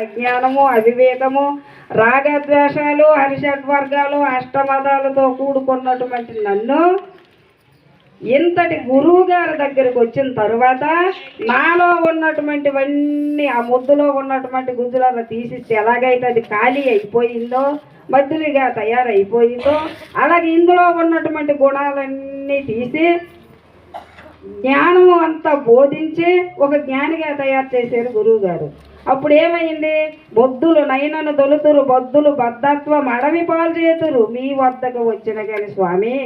అజ్ఞానము అవివేకము రాగద్వేషాలు హరిషడ్వర్గాలు అష్టమదాలతో కూడుకున్నటువంటి నన్ను ఇంతటి గురువు గారి దగ్గరికి వచ్చిన తరువాత నాలో ఉన్నటువంటివన్నీ ఆ ముద్దులో ఉన్నటువంటి గుజ్జులను తీసిస్తే ఎలాగైతే అది ఖాళీ అయిపోయిందో మధ్యలుగా తయారైపోయిందో అలాగే ఇందులో ఉన్నటువంటి గుణాలన్నీ తీసి జ్ఞానము అంతా బోధించి ఒక జ్ఞానిగా తయారు చేశారు గురువు గారు అప్పుడు ఏమైంది బొద్దులు నయనను దొలుతురు బొద్దులు బద్ధత్వం అడవి పాలు చేతురు. మీ వద్దకు వచ్చిన కానీ స్వామి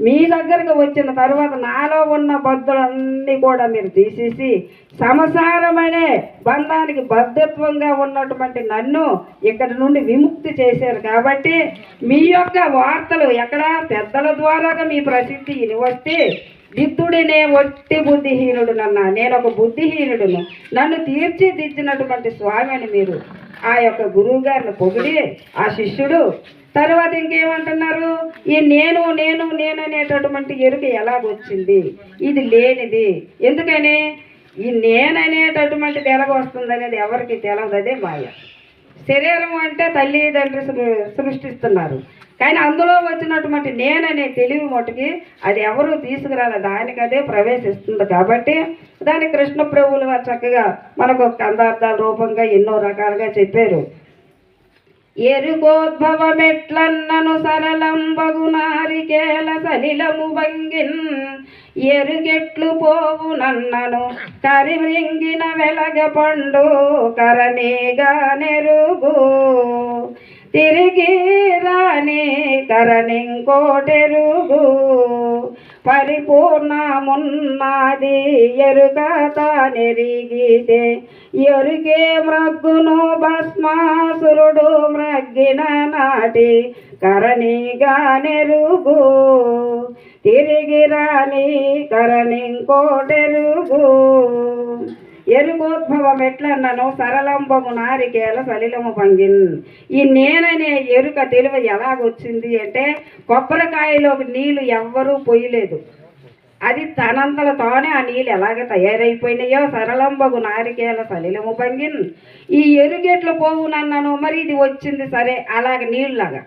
మీ దగ్గరకు వచ్చిన తర్వాత నాలో ఉన్న బద్దులన్నీ కూడా మీరు తీసేసి సమసారమనే బంధానికి బద్ధత్వంగా ఉన్నటువంటి నన్ను ఇక్కడ నుండి విముక్తి చేశారు. కాబట్టి మీ యొక్క వార్తలు ఎక్కడ పెద్దల ద్వారాగా మీ ప్రసిద్ధి ఇని వస్తే దిద్దుడినే ఒట్టి బుద్ధిహీనుడు నన్న. నేను ఒక బుద్ధిహీనుడును. నన్ను తీర్చిదిద్దినటువంటి స్వామి అని మీరు. ఆ యొక్క గురువు గారిని పొగిడి ఆ శిష్యుడు. తర్వాత ఇంకేమంటున్నారు? ఈ నేను నేను నేను అనేటటువంటి ఎరుక ఎలాగొచ్చింది? ఇది లేనిది. ఎందుకని? ఈ నేననేటటువంటిది ఎలాగ వస్తుంది అనేది ఎవరికి తెలియదు అదే మాయ. శరీరం అంటే తల్లిదండ్రులు సృ- సృష్టిస్తున్నారు. కానీ అందులో వచ్చినటువంటి నేననే తెలివి మటుకి అది ఎవరు తీసుకురాలి. దానికి అదే ప్రవేశిస్తుంది. కాబట్టి దాని కృష్ణ ప్రభువులు వారు చక్కగా మనకు కందార్థాల రూపంగా ఎన్నో రకాలుగా చెప్పారు. ఎరుగోద్భవమెట్లన్నను సరళం బగునారికేల సలిలము భంగిన్ ఎరుగెట్లు పోవు నన్నను కరిమృంగిన వెలగ పండు కరణిగా నెరుగు తిరిగి రాని కరణింకోటెరుగు పరిపూర్ణమున్నది ఎరుక నెరిగితే ఎరుకే మ్రగ్గును భస్మాసురుడు మ్రగ్గిన నాటి కరణిగా నెరుగు. తిరిగి రాని కరణింకోటెరుగు ఎరుకోద్భవం ఎట్లన్నాను సరళంబము నారికేల సలిలము పంగిన్. ఈ నేననే ఎరుక తెలివి ఎలాగొచ్చింది అంటే కొబ్బరికాయలోకి నీళ్ళు ఎవ్వరూ పొయ్యలేదు. అది తనంతలతోనే ఆ నీళ్ళు ఎలాగ తయారైపోయినాయో సరళంబగు నారికేల సలిలము పంగిన్. ఈ ఎరుగెట్లు పోవునన్నాను మరి ఇది వచ్చింది సరే అలాగ నీళ్ళలాగా.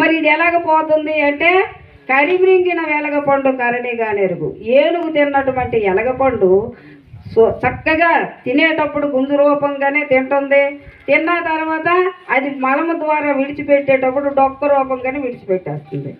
మరి ఇది ఎలాగ పోతుంది అంటే కరిమిరింగిన వెలగపండు కరణిగా నెరుగు ఏనుగు తిన్నటువంటి ఎలగపండు సో చక్కగా తినేటప్పుడు గుంజు రూపంగానే తింటుంది. తిన్న తర్వాత అది మలము ద్వారా విడిచిపెట్టేటప్పుడు డొక్క రూపంగానే విడిచిపెట్టేస్తుంది.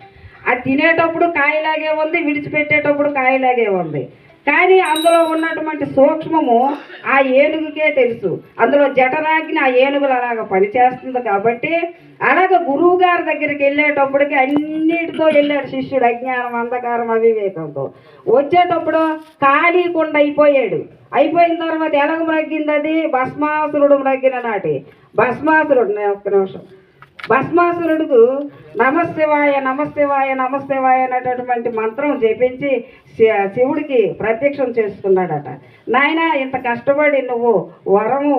అది తినేటప్పుడు కాయలాగే ఉంది విడిచిపెట్టేటప్పుడు కాయలాగే ఉంది. కానీ అందులో ఉన్నటువంటి సూక్ష్మము ఆ ఏనుగుకే తెలుసు. అందులో జఠరాగ్ని ఆ ఏనుగులు అలాగ పనిచేస్తుంది కాబట్టి అలాగ గురువు గారి దగ్గరికి వెళ్ళేటప్పటికి అన్నిటితో వెళ్ళాడు శిష్యుడు అజ్ఞానం అంధకారం అవివేకంతో. వచ్చేటప్పుడు ఖాళీ అయిపోయాడు. అయిపోయిన తర్వాత ఎలాగ మ్రగ్గింది అది భస్మాసురుడు మ్రగ్గిన నాటి. భస్మాసురుడు నేను ఒక్క నిమిషం. భస్మాసురుడుకు నమశివాయ నమశివాయ నమశివాయ అనేటటువంటి మంత్రం జపించి శి- శివుడికి ప్రత్యక్షం చేసుకున్నాడట. నాయన ఇంత కష్టపడి నువ్వు వరము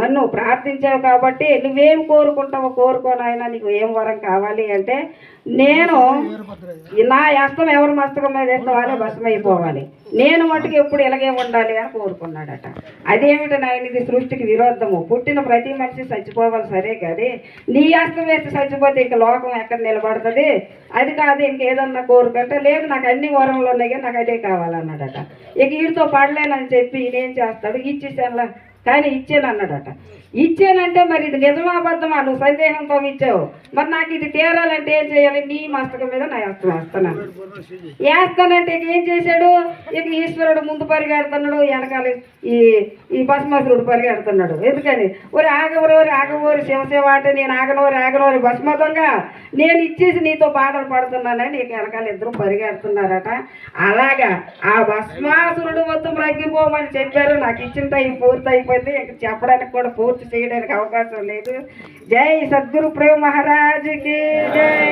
నన్ను ప్రార్థించావు కాబట్టి నువ్వేం కోరుకుంటావో కోరుకోనైనా నీకు ఏం వరం కావాలి అంటే నేను నా హస్తం ఎవరి మస్తకం మీద వేస్తే వాళ్ళే భస్మైపోవాలి. నేను మటుకు ఎప్పుడు ఇలాగే ఉండాలి అని కోరుకున్నాడట. అదేమిటి నాయన ఇది సృష్టికి విరోధము. పుట్టిన ప్రతి మనిషి చచ్చిపోవాలి సరే కానీ నీ హస్తం వేసి చచ్చిపోతే ఇంక లోకం ఎక్కడ నిలబడుతుంది? అది కాదు ఇంకేదన్నా కోరుకుంటే లేదు నాకు అన్ని వరంలో ఉన్నాయి నాకు అదే కావాలన్నాడట. ఇక వీడితో పడలేనని చెప్పి ఈయనేం చేస్తాడు? ఇచ్చేసాను కానీ ఇచ్చాను అన్నాడట ఇచ్చానంటే మరి ఇది నిజమా అబద్ధమా? నువ్వు సందేహంతో ఇచ్చావు మరి నాకు ఇది తేరాలంటే ఏం చేయాలి? నీ మస్తకం మీద నా హస్తం వేస్తున్నాను వేస్తానంటే ఇక ఏం చేశాడు? ఇక ఈశ్వరుడు ముందు పరిగెడుతున్నాడు వెనకాల ఈ ఈ భస్మాసురుడు పరిగెడుతున్నాడు. ఎందుకని? ఒరి ఆగవరోరి ఆగవోరి శివశివ అంటే నేను ఆగనోరి ఆగనోరి భస్మతంగా. నేను ఇచ్చేసి నీతో బాధలు పడుతున్నానని నీకు వెనకాల ఇద్దరు పరిగెడుతున్నారట. అలాగా ఆ భస్మాసురుడు మొత్తం రగ్గిపోమని చెప్పారు. నాకు ఇచ్చిన టైం పూర్తయి అయిపోయింది ఇక చెప్పడానికి కూడా పూర్తి చేయడానికి అవకాశం లేదు. జై సద్గురు ప్రేమ మహారాజుకి జై.